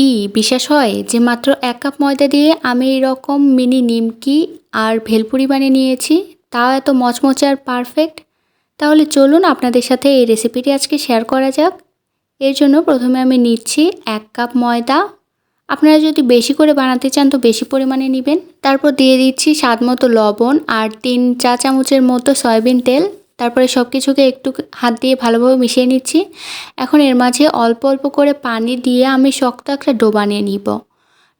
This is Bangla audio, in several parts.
কি বিশ্বাস হয় যে মাত্র এক কাপ ময়দা দিয়ে আমি এরকম মিনি নিমকি আর ভেলপুরি বানিয়ে নিয়েছি? তাও এত মচমচে আর পারফেক্ট তাহলে চলুন আপনাদের সাথে এই রেসিপিটি আজকে শেয়ার করা যাক। এর জন্য প্রথমে আমি নিচ্ছি এক কাপ ময়দা। আপনারা যদি বেশি করে বানাতে চান তো বেশি পরিমাণে নেবেন। তারপর দিয়ে দিচ্ছি স্বাদ মতো লবণ আর তিন চা চামচের মতো সয়াবিন তেল। তারপরে সব কিছুকে একটু হাত দিয়ে ভালোভাবে মিশিয়ে নিচ্ছি। এখন এর মাঝে অল্প অল্প করে পানি দিয়ে আমি শক্ত একটা ডো বানিয়ে নিব।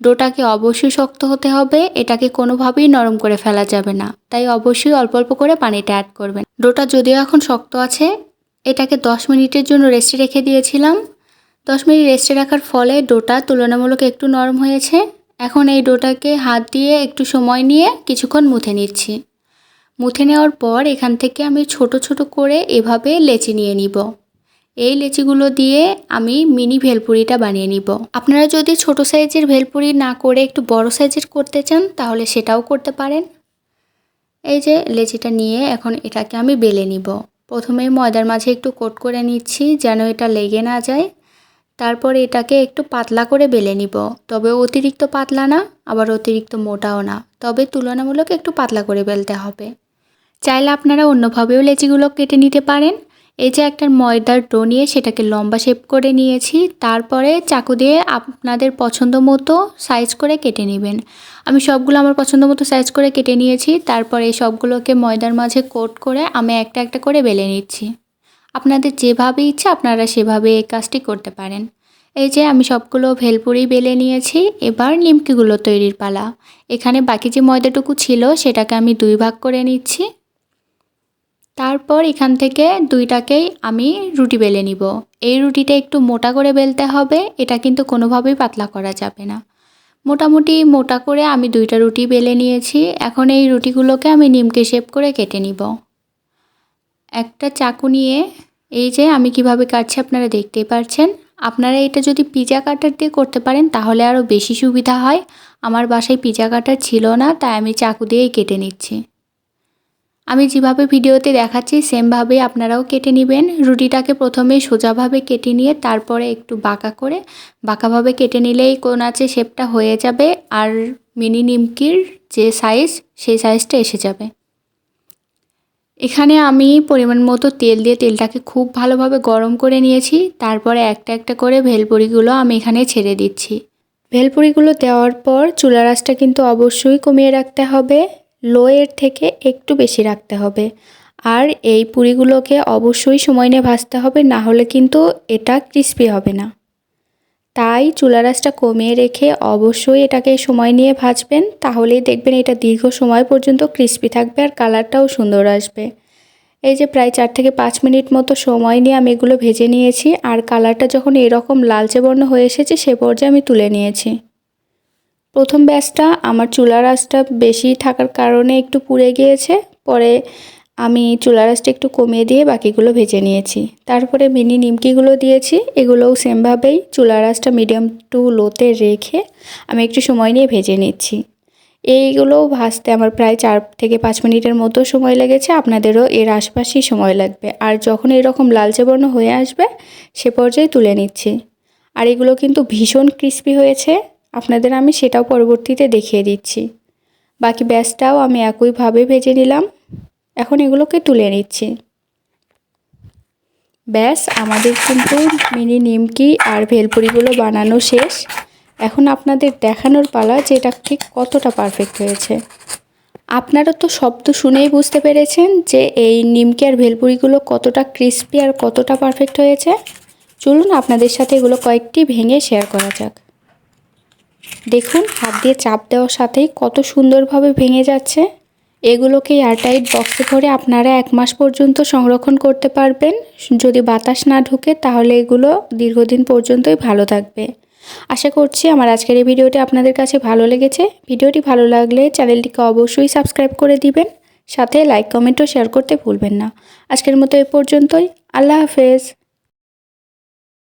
ডোটাকে অবশ্যই শক্ত হতে হবে, এটাকে কোনোভাবেই নরম করে ফেলা যাবে না। তাই অবশ্যই অল্প অল্প করে পানিটা অ্যাড করবেন। ডোটা যদিও এখন শক্ত আছে, এটাকে দশ মিনিটের জন্য রেস্টে রেখে দিয়েছিলাম। দশ মিনিট রেস্টে রাখার ফলে ডোটা তুলনামূলক একটু নরম হয়েছে। এখন এই ডোটাকে হাত দিয়ে একটু সময় নিয়ে কিছুক্ষণ মুথে নিচ্ছি। মুথে নেওয়ার পর এখান থেকে আমি ছোট ছোট করে এভাবে লেচি নিয়ে নিব। এই লেচিগুলো দিয়ে আমি মিনি ভেলপুরিটা বানিয়ে নিব। আপনারা যদি ছোট সাইজের ভেলপুরি না করে একটু বড় সাইজের করতে চান, তাহলে সেটাও করতে পারেন। এই যে লেচিটা নিয়ে এখন এটাকে আমি বেলে নিব। প্রথমে ময়দার মাঝে একটু কোট করে নিচ্ছি যেন এটা লেগে না যায়। তারপর এটাকে একটু পাতলা করে বেলে নিব। তবে অতিরিক্ত পাতলা না, আবার অতিরিক্ত মোটাও না। তবে তুলনামূলক একটু পাতলা করে বেলতে হবে। চাইলে আপনারা অন্যভাবেও লেচিগুলো কেটে নিতে পারেন। এই যে একটা ময়দার ডো নিয়ে সেটাকে লম্বা শেপ করে নিয়েছি। তারপরে চাকু দিয়ে আপনাদের পছন্দ মতো সাইজ করে কেটে নেবেন। আমি সবগুলো আমার পছন্দ মতো সাইজ করে কেটে নিয়েছি। তারপরে এই সবগুলোকে ময়দার মাঝে কোট করে আমি একটা একটা করে বেলে নিচ্ছি। আপনাদের যেভাবে ইচ্ছে আপনারা সেভাবে এই কাজটি করতে পারেন। এই যে আমি সবগুলো ভেলপুরি বেলে নিয়েছি। এবার নিমকিগুলো তৈরির পালা। এখানে বাকি যে ময়দাটুকু ছিল সেটাকে আমি দুই ভাগ করে নিচ্ছি। তারপর এখান থেকে দুইটাকেই আমি রুটি বেলে নিব। এই রুটিটা একটু মোটা করে বেলতে হবে, এটা কিন্তু কোনোভাবেই পাতলা করা যাবে না। মোটামুটি মোটা করে আমি দুইটা রুটি বেলে নিয়েছি, এখন এই রুটিগুলোকে আমি নিমকে শেপ করে কেটে নিব। একটা চাকু নিয়ে, এই যে আমি কীভাবে কাটছি আপনারা দেখতেই পারছেন। আপনারা এটা যদি পিজা কাটার দিয়ে করতে পারেন, তাহলে আরও বেশি সুবিধা হয়। আমার বাসায় পিজা কাটার ছিল না, তাই আমি চাকু দিয়েই কেটে নিচ্ছি। আমি যেভাবে ভিডিওতে দেখাচ্ছি সেমভাবে আপনারাও কেটে নেবেন। রুটিটাকে প্রথমে সোজাভাবে কেটে নিয়ে তারপরে একটু বাঁকা করে, বাঁকাভাবে কেটে নিলেই কোন আছে শেপটা হয়ে যাবে আর মিনি নিমকির যে সাইজ, সেই সাইজটা এসে যাবে। এখানে আমি পরিমাণ মতো তেল দিয়ে তেলটাকে খুব ভালোভাবে গরম করে নিয়েছি। তারপরে একটা একটা করে ভেলপুরিগুলো আমি এখানে ছেড়ে দিচ্ছি। ভেলপুরিগুলো দেওয়ার পর চুলা রাসটা কিন্তু অবশ্যই কমিয়ে রাখতে হবে। লোয়ের থেকে একটু বেশি রাখতে হবে। আর এই পুরিগুলোকে অবশ্যই সময় নিয়ে ভাজতে হবে, না হলে কিন্তু এটা ক্রিস্পি হবে না। তাই চুলা রাসটা কমিয়ে রেখে অবশ্যই এটাকে সময় নিয়ে ভাজবেন, তাহলেই দেখবেন এটা দীর্ঘ সময় পর্যন্ত ক্রিস্পি থাকবে আর কালারটাও সুন্দর আসবে। এই যে প্রায় চার থেকে পাঁচ মিনিট মতো সময় নিয়ে আমি এগুলো ভেজে নিয়েছি, আর কালারটা যখন এরকম লালচে বর্ণ হয়ে এসেছে সে পর্যায়ে আমি তুলে নিয়েছি। প্রথম ব্যাচটা আমার চুলার আঁচটা বেশি থাকার কারণে একটু পুড়ে গিয়েছে। পরে আমি চুলার আঁচটা একটু কমিয়ে দিয়ে বাকিগুলো ভেজে নিয়েছি। তারপরে মিনি নিমকিগুলো দিয়েছি, এগুলোও সেমভাবেই চুলার আঁচটা মিডিয়াম টু লোতে রেখে আমি একটু সময় নিয়ে ভেজে নিচ্ছি। এইগুলোও ভাজতে আমার প্রায় চার থেকে পাঁচ মিনিটের মতো সময় লেগেছে, আপনাদেরও এর আশপাশেই সময় লাগবে। আর যখন এরকম লালচে বর্ণ হয়ে আসবে, সে পর্যায়ে তুলে নিচ্ছি। আর এগুলো কিন্তু ভীষণ ক্রিস্পি হয়েছে। আপনাদের আমি সেটাও পরবর্তীতে দেখিয়ে দিচ্ছি। বাকি ব্যাসটাও আমি একইভাবে ভেজে নিলাম। এখন এগুলোকে তুলে নিচ্ছি। ব্যাস, আমাদের কিন্তু মিনি নিমকি আর ভেলপুরিগুলো বানানো শেষ। এখন আপনাদের দেখানোর পালা যে এটা ঠিক কতটা পারফেক্ট হয়েছে। আপনারা তো শব্দ শুনেই বুঝতে পেরেছেন যে এই নিমকি আর ভেলপুরিগুলো কতটা ক্রিস্পি আর কতটা পারফেক্ট হয়েছে। চলুন আপনাদের সাথে এগুলো কয়েকটি ভেঙে শেয়ার করা যাক। দেখুন, হাত দিয়ে চাপ দেওয়ার সাথেই কত সুন্দরভাবে ভেঙে যাচ্ছে। এগুলোকে এয়ারটাইট বক্সে ভরে আপনারা এক মাস পর্যন্ত সংরক্ষণ করতে পারবেন। যদি বাতাস না ঢুকে, তাহলে এগুলো দীর্ঘদিন পর্যন্তই ভালো থাকবে। আশা করছি আমার আজকের এই ভিডিওটি আপনাদের কাছে ভালো লেগেছে। ভিডিওটি ভালো লাগলে চ্যানেলটিকে অবশ্যই সাবস্ক্রাইব করে দিবেন। সাথে লাইক কমেন্টও শেয়ার করতে ভুলবেন না। আজকের মতো এ পর্যন্তই। আল্লাহ হাফেজ।